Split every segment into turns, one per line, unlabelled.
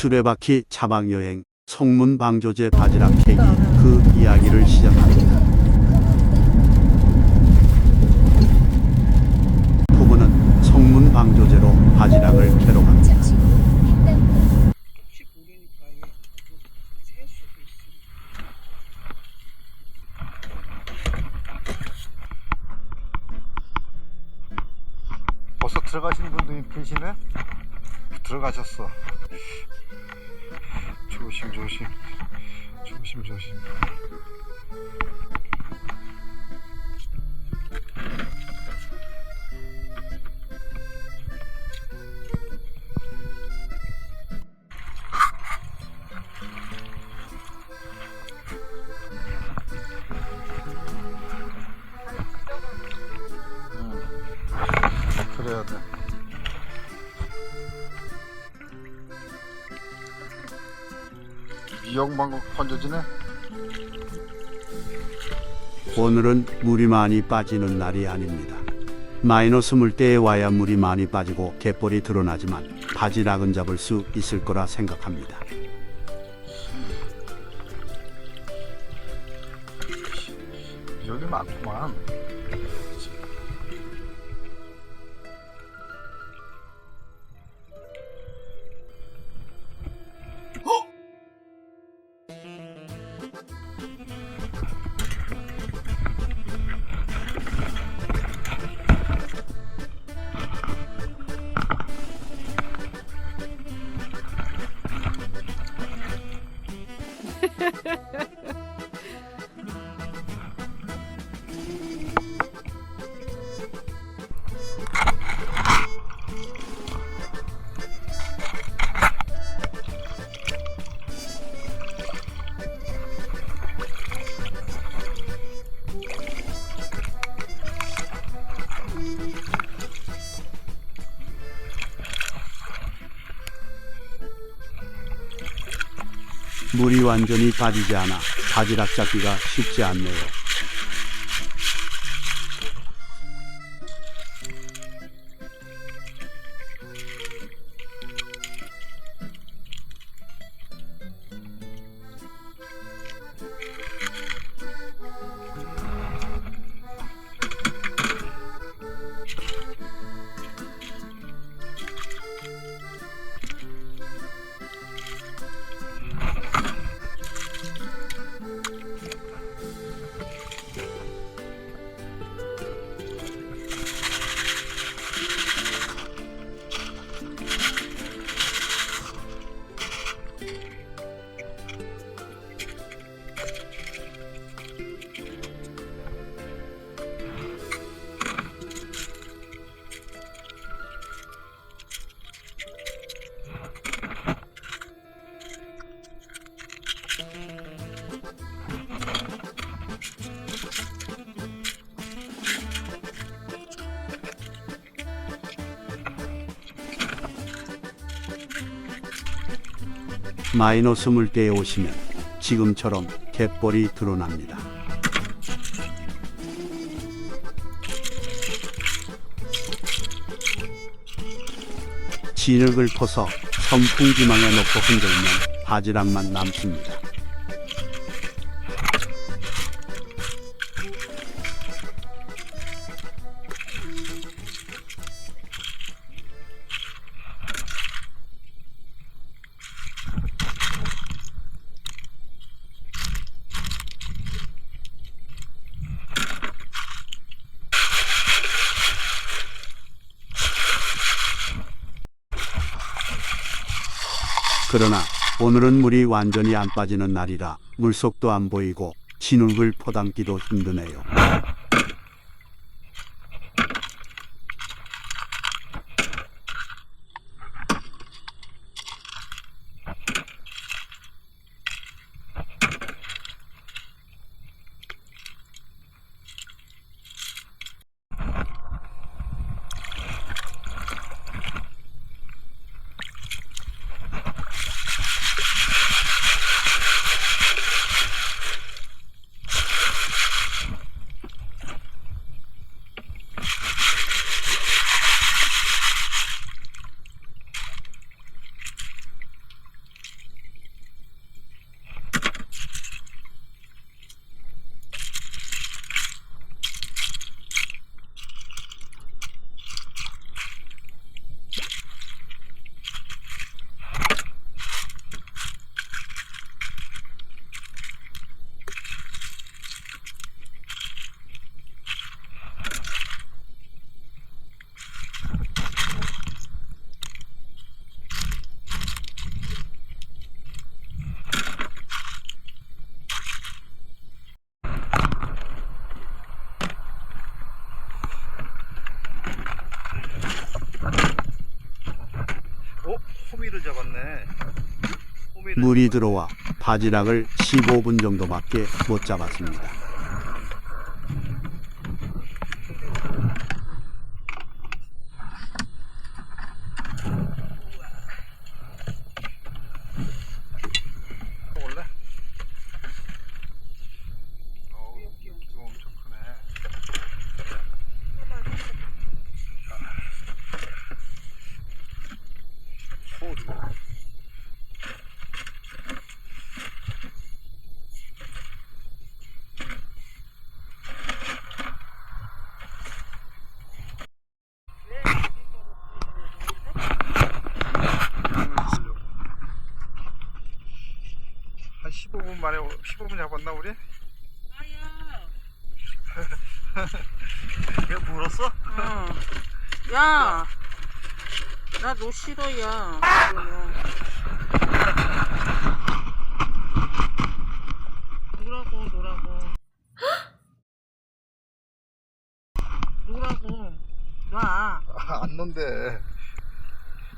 수레바퀴 차박여행 송문방조제 바지락 캐기 그 이야기를 시작합니다. 부부는 송문방조제로 바지락을 캐러 갑니다.
벌써 들어가시는 분들이 계시네? 들어가셨어. 조심, 조심. 조심, 조심. 미역망고 건져지네?
오늘은 물이 많이 빠지는 날이 아닙니다. 마이너스 물대에 와야 물이 많이 빠지고 갯벌이 드러나지만 바지락은 잡을 수 있을 거라 생각합니다.
미역이 많구만.
물이 완전히 빠지지 않아 바지락 잡기가 쉽지 않네요. 마이너스 물대에 오시면 지금처럼 갯벌이 드러납니다. 진흙을 퍼서 선풍기망에 넣고 흔들면 바지락만 남습니다. 그러나 오늘은 물이 완전히 안 빠지는 날이라 물속도 안 보이고 진흙을 퍼담기도 힘드네요. 물이 들어와 바지락을 15분 정도밖에 못 잡았습니다.
원래? 어우, 이거 엄청 크네. 오, 이거. 한 15분 만에 15분 잡았나 우리?
아야.
얘 물었어?
어. 야. 나 너 싫어, 야. 노라고, 노라고. 노라고. 놔.
아, 안 논대.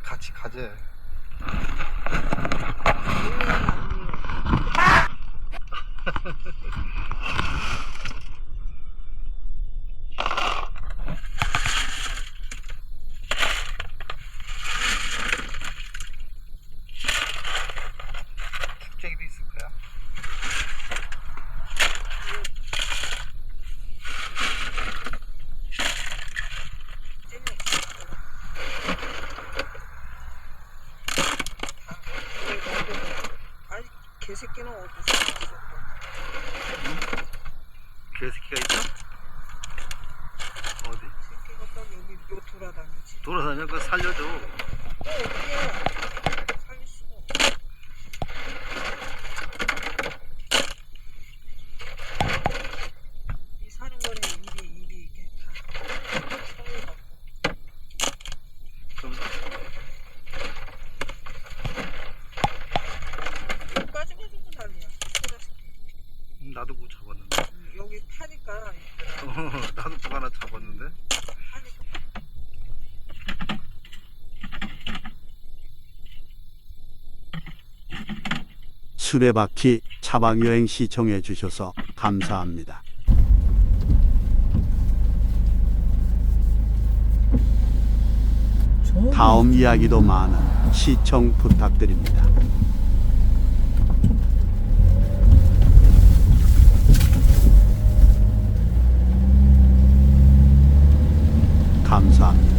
같이 가재.
놀래, 안 놀래.
축제기도 있을 거야.
아니, 개 새끼는 어디서?
개새끼가 있어? 어디?
새끼가 딱 여기 요 돌아다니지.
돌아다녀 그거 살려줘.
또 어떻게
수레바퀴 차방여행 시청해 주셔서 감사합니다. 다음 이야기도 많은 시청 부탁드립니다. 감사합니다.